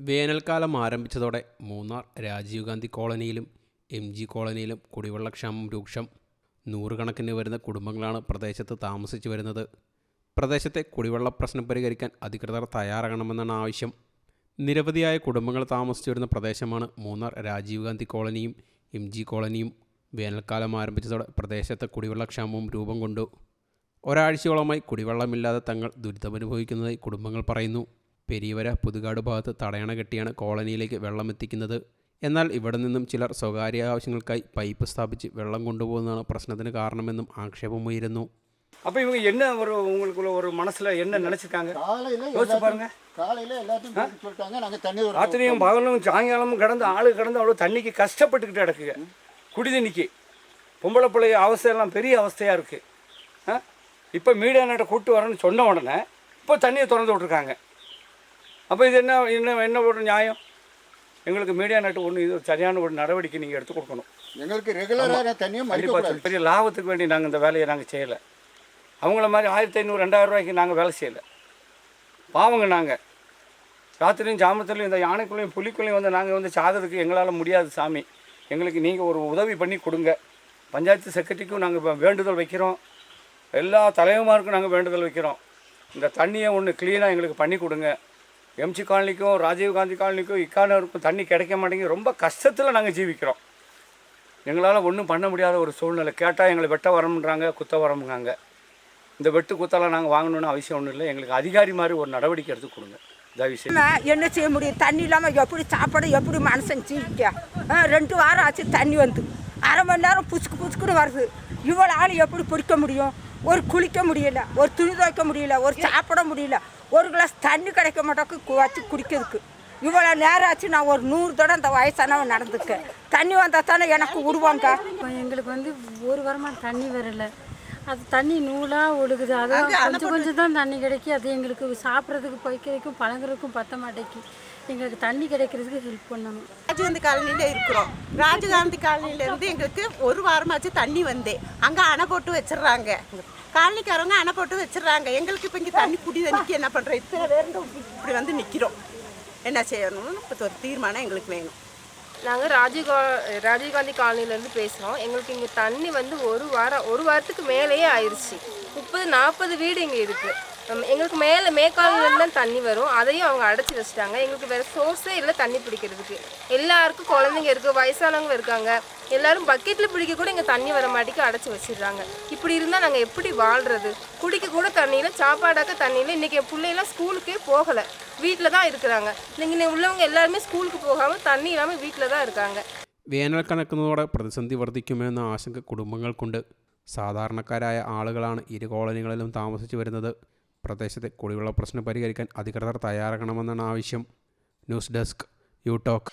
വേനൽക്കാലം ആരംഭിച്ചതോടെ മൂന്നാർ രാജീവ് ഗാന്ധി കോളനിയിലും എം ജി കോളനിയിലും കുടിവെള്ളക്ഷാമം രൂക്ഷം. നൂറുകണക്കിന് വരുന്ന കുടുംബങ്ങളാണ് പ്രദേശത്ത് താമസിച്ചു വരുന്നത്. പ്രദേശത്തെ കുടിവെള്ള പ്രശ്നം പരിഹരിക്കാൻ അധികൃതർ തയ്യാറാകണമെന്നാണ് ആവശ്യം. നിരവധിയായ കുടുംബങ്ങൾ താമസിച്ചു വരുന്ന പ്രദേശമാണ് മൂന്നാർ രാജീവ് ഗാന്ധി കോളനിയും എം ജി കോളനിയും. വേനൽക്കാലം ആരംഭിച്ചതോടെ പ്രദേശത്തെ കുടിവെള്ളക്ഷാമവും രൂപം കൊണ്ടു. ഒരാഴ്ചയോളമായി കുടിവെള്ളമില്ലാതെ തങ്ങൾ ദുരിതമനുഭവിക്കുന്നതായി കുടുംബങ്ങൾ പറയുന്നു. പെരിയവര പുതുകാട് ഭാഗത്ത് തടയണ കെട്ടിയാണ് കോളനിയിലേക്ക് വെള്ളമെത്തിക്കുന്നത് എന്നാൽ ഇവിടെ നിന്നും ചിലർ സ്വകാര്യ ആവശ്യങ്ങൾക്കായി പൈപ്പ് സ്ഥാപിച്ച് വെള്ളം കൊണ്ടുപോകുന്നതാണ് പ്രശ്നത്തിന് കാരണമെന്നും ആക്ഷേപമുയരുന്നു அப்போ இவங்க என்ன ஒரு உங்களுக்குள்ள ஒரு மனசுல என்ன நினைச்சிருக்காங்க காலையில யோசிச்சு எல்லாத்தையும் பாருங்க காலையில எல்லாத்தையும் போட்டு சொல்லிட்டாங்க நாங்க தண்ணி ஒரு ராத்திரியும் பகலும் சாயங்காலமும் கிடந்து ஆளு கிடந்து அவ்வளோ தண்ணிக்கு கஷ்டப்பட்டுக்கிட்டு கிடக்குங்க குடி தண்ணிக்கு பொம்பளை பிள்ளை அவஸ்தையெல்லாம் பெரிய அவஸ்தையாக இருக்குது இப்போ மீடியா நாட்டை கூட்டு வரேன்னு சொன்ன உடனே இப்போ தண்ணியை திறந்து விட்ருக்காங்க அப்போ இது என்ன என்ன என்ன ஒரு நியாயம்? எங்களுக்கு மீடியா நாட்டு ஒன்று இது சரியான ஒரு நடவடிக்கை நீங்கள் எடுத்து கொடுக்கணும். எங்களுக்கு ரெகுலரான தண்ணியும் கண்டிப்பாக பெரிய லாபத்துக்கு வேண்டி நாங்கள் இந்த வேலையை நாங்கள் செய்யலை. அவங்கள மாதிரி ஆயிரத்தி ஐநூறு ரெண்டாயிரம் ரூபாய்க்கு நாங்கள் வேலை செய்யலை. பாவங்க நாங்கள் ராத்திரியும் ஜாமத்துலையும் இந்த யானைக்குள்ளேயும் புலிக்குள்ளேயும் வந்து நாங்கள் வந்து சாகிறதுக்கு எங்களால் முடியாது சாமி. எங்களுக்கு நீங்கள் ஒரு உதவி பண்ணி கொடுங்க. பஞ்சாயத்து செக்ரட்டரிக்கும் நாங்கள் வேண்டுதல் வைக்கிறோம். எல்லா தலைவமாருக்கும் நாங்கள் வேண்டுதல் வைக்கிறோம். இந்த தண்ணியை ஒன்று க்ளீனாக எங்களுக்கு பண்ணி கொடுங்க. எம்ஜி காலனிக்கும் ராஜீவ் காந்தி காலனிக்கும் இக்கானருக்கும் தண்ணி கிடைக்க மாட்டேங்குது. ரொம்ப கஷ்டத்தில் நாங்கள் ஜீவிக்கிறோம். எங்களால் ஒன்றும் பண்ண முடியாத ஒரு சூழ்நிலை. கேட்டால் எங்களை வெட்ட வரமுன்றாங்க குத்த வரமுங்கிறாங்க இந்த வெட்டு குத்தெல்லாம் நாங்கள் வாங்கணும்னு அவசியம் ஒன்றும் இல்லை. எங்களுக்கு அதிகாரி மாதிரி ஒரு நடவடிக்கை எடுத்து கொடுங்க. என்ன செய்ய முடியும்? தண்ணி இல்லாமல் எப்படி சாப்பாடு எப்படி மனுஷன் ஜீவிக்க? ஆ, ரெண்டு வாரம் ஆச்சு தண்ணி வந்து. அரை மணி நேரம் புசுக்கு புசுக்குன்னு வருது. இவ்வளோ ஆள் எப்படி பிடிக்க முடியும்? ஒரு குளிக்க முடியல ஒரு துணி துவைக்க முடியல ஒரு சாப்பிட முடியல. ஒரு கிளாஸ் தண்ணி கிடைக்க மாட்டோக்கு வச்சு குடிக்கிறதுக்கு. இவ்வளோ நேரம் ஆச்சு நான் ஒரு நூறு தடவை அந்த வயசானவன் நடந்துக்கேன் தண்ணி வந்தால் தானே எனக்கு விடுவாங்க இப்போ எங்களுக்கு வந்து ஒரு வாரமாக தண்ணி வரல. அது தண்ணி நூலாக ஒழுகுது. அது கொஞ்சம் கொஞ்சம் தான் தண்ணி கிடைக்கி அது எங்களுக்கு சாப்பிட்றதுக்கு பொய்க்கிறதுக்கும் பழங்குறதுக்கும் பத்த மாட்டேங்கி எங்களுக்கு தண்ணி கிடைக்கிறதுக்கு ஹெல்ப் பண்ணணும். ராஜீவ்காந்தி காலனியில் இருக்கிறோம். ராஜீவ்காந்தி காலனில இருந்து எங்களுக்கு ஒரு வாரமாச்சு தண்ணி வந்து. அங்கே அணை போட்டு வச்சிடுறாங்க. காலனிக்காரவங்க அணை போட்டு வச்சிடுறாங்க. எங்களுக்கு இப்போ இங்கே தண்ணி குடி தண்ணிக்கு என்ன பண்ணுறோம் இத்தனை பேர் இப்படி வந்து நிற்கிறோம் என்ன செய்யணும்னு இப்போ ஒரு தீர்மானம் எங்களுக்கு வேணும். நாங்கள் ராஜீவ் கா- ராஜீவ்காந்தி காலனிலேருந்து பேசுகிறோம் எங்களுக்கு இங்கே தண்ணி வந்து ஒரு வாரம் ஒரு வாரத்துக்கு மேலேயே ஆயிடுச்சு முப்பது நாற்பது வீடு இங்கே இருக்குது எங்களுக்கு மேலே மேற்காலிலேருந்து தான் தண்ணி வரும் அதையும் அவங்க அடைச்சி வச்சுட்டாங்க எங்களுக்கு வேறு சோர்ஸே இல்லை தண்ணி பிடிக்கிறதுக்கு எல்லாருக்கும் குழந்தைங்க இருக்குது வயசானவங்க இருக்காங்க எல்லாரும் பக்கெட்டில் பிடிக்க கூட இங்கே தண்ணி வர மாட்டேக்கு அடைச்சி வச்சிடுறாங்க இப்படி இருந்தால் நாங்கள் எப்படி வாழ்கிறது குடிக்க கூட தண்ணியில் சாப்பாடாக்க தண்ணியில் இன்றைக்கி என் பிள்ளைலாம் ஸ்கூலுக்கே போகலை வீட்டில் தான் இருக்கிறாங்க இங்கே உள்ளவங்க எல்லாருமே ஸ்கூலுக்கு போகாமல் தண்ணி இல்லாமல் வீட்டில் தான் இருக்காங்க വേനൽ കനക്കുന്നതോടെ പ്രതിസന്ധി വർദ്ധിക്കുമെന്ന ആശങ്ക കുടുംബങ്ങൾക്കുണ്ട് സാധാരണക്കാരായ ആളുകളാണ് ഇരു കോളനികളിലും താമസിച്ചു വരുന്നത് പ്രദേശത്തെ കുടിവെള്ള പ്രശ്നം പരിഹരിക്കാൻ അധികൃതർ തയ്യാറാകണമെന്നാണ് ആവശ്യം. News desk U talk.